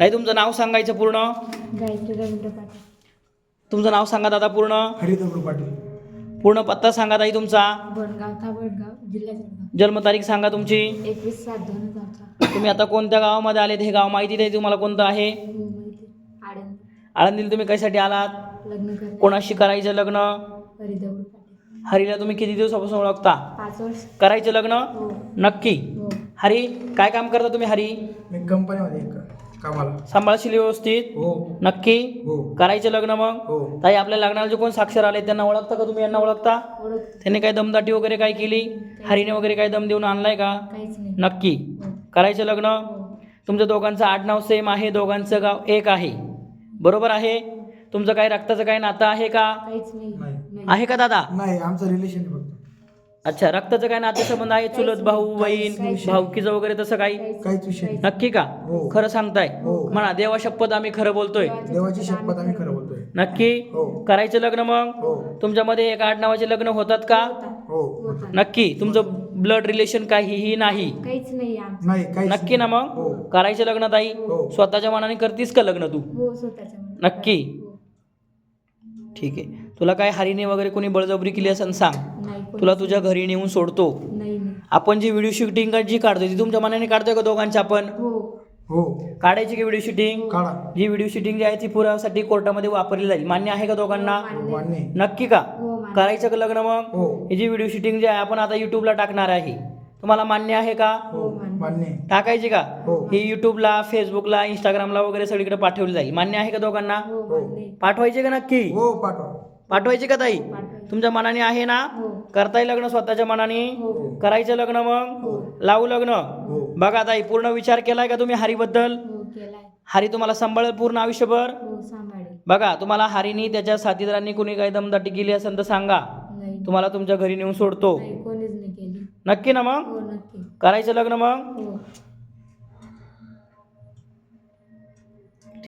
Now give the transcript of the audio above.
ताई तुमचं नाव सांगायचं पूर्ण? गायत्री रवींद्र पाटील. तुमचं नाव सांगा दादा पूर्ण? हरिदगडू पाटील. पूर्ण पत्ता सांगा ताई तुमचा. बनगाव ताबडगाव जिल्हा जळगाव जन्मतारीख सांगा तुमची. एकवीस सात दोन हजार तुम्ही आता कोणत्या गावामध्ये आलेत हे गाव माहिती आहे तुम्हाला कोणतं आहे? हो आडंद आळंदीला तुम्ही कशासाठी आलात? लग्न कोणाशी करायचं लग्न? पाटील. हरीला तुम्ही किती दिवसापासून ओळखता? पाच वर्ष. करायचं लग्न? हो. नक्की. हो. हरी काय काम करता तुम्ही हरी? मी कंपनीमध्ये एक कामाला. सांभाळशील व्यवस्थित? हो. नक्की? हो. करायचं लग्न मग? हो. ताई आपल्या लग्नाला जे कोण साक्षर आले त्यांना ओळखता का तुम्ही? यांना ओळखता? ओळख. त्यांनी काही दमदाटी वगैरे काय केली? हरीने वगैरे काही दम देऊन आणलाय का? काहीच नाही. नक्की. करायचं लग्न? तुमचं दोघांचं आडनाव सेम आहे दोघांचं गाव एक आहे. बरोबर आहे? तुमचं काही रक्ताचं काही नातं आहे का? काहीच नाही. नाही. नाही आहे का दादा? नाही आमचं रिलेशन अच्छा रक्ताचं काही नातेसंबंध आहे? चुलत भाऊ बहीण भाऊकीचं वगैरे तसं काही? काहीच- काहीच विषय नाही. नक्की का? हो. खरं सांगताय? हो. म्हणा देवा शपथ आम्ही खरं बोलतोय. देवाची शपथ आम्ही खरं बोलतोय. नक्की? हो. करायचं लग्न मग? हो. तुमच्यामध्ये एक आडनावाचे लग्न होतात का? हो. होता. नक्की? तुमचं ब्लड रिलेशन काहीही नाही? काहीच नाही आमचं. नाही काही नक्की ना मग? हो. करायचं लग्न ताई? हो. स्वतःच्या मनाने करतीस का लग्न तू? हो स्वतःच्या मनात. नक्की. हो. ठीक आहे. तुला काय हरीने वगैरे कोणी बळजबरी केली असेल? सांग. तुला तुझ्या घरी नेऊन सोडतो. नाही नाही. आपण जी व्हिडिओ शूटिंग जी काढतोय ती तुमच्या मनाने काढतोय का दोघांची आपण? हो. हो. काढायची की व्हिडिओ शूटिंग काढा. जी व्हिडिओ शूटिंग जी आहे ती पुराव्यासाठी कोर्टामध्ये वापरली जाईल. मान्य आहे का दोघांना? मान्य. आहे. नक्की का? हो मान्य. करायचं का लग्न मग? हो. ही जी व्हिडिओ शूटिंग जी आहे आपण आता युट्यूबला टाकणार आहे. तुम्हाला मान्य आहे का? हो मान्य. आहे. टाकायची का? हो. ही युट्यूबला फेसबुकला इंस्टाग्रामला वगैरे सगळीकडे पाठवली जाईल. मान्य आहे का दोघांना? हो मान्य. पाठवायचे का नक्की? हो पाठवा. पाठवायची का ताई. तुमच्या मनाने आहे ना? हो. करताय लग्न स्वतःच्या मनाने? हो. करायचं लग्न मग? लावू लग्न? हो. बघा ताई पूर्ण विचार केलाय का तुम्ही हरीबद्दल? हो हरी तुम्हाला सांभाळेल पूर्ण आयुष्यभर? हो बघा तुम्हाला हरीनी त्याच्या साथीदारांनी कोणी काही दमदाटी केली असेल तर सांगा. तुम्हाला तुमच्या घरी नेऊन सोडतो. नक्की ना मग? हो करायचं लग्न मग? हो.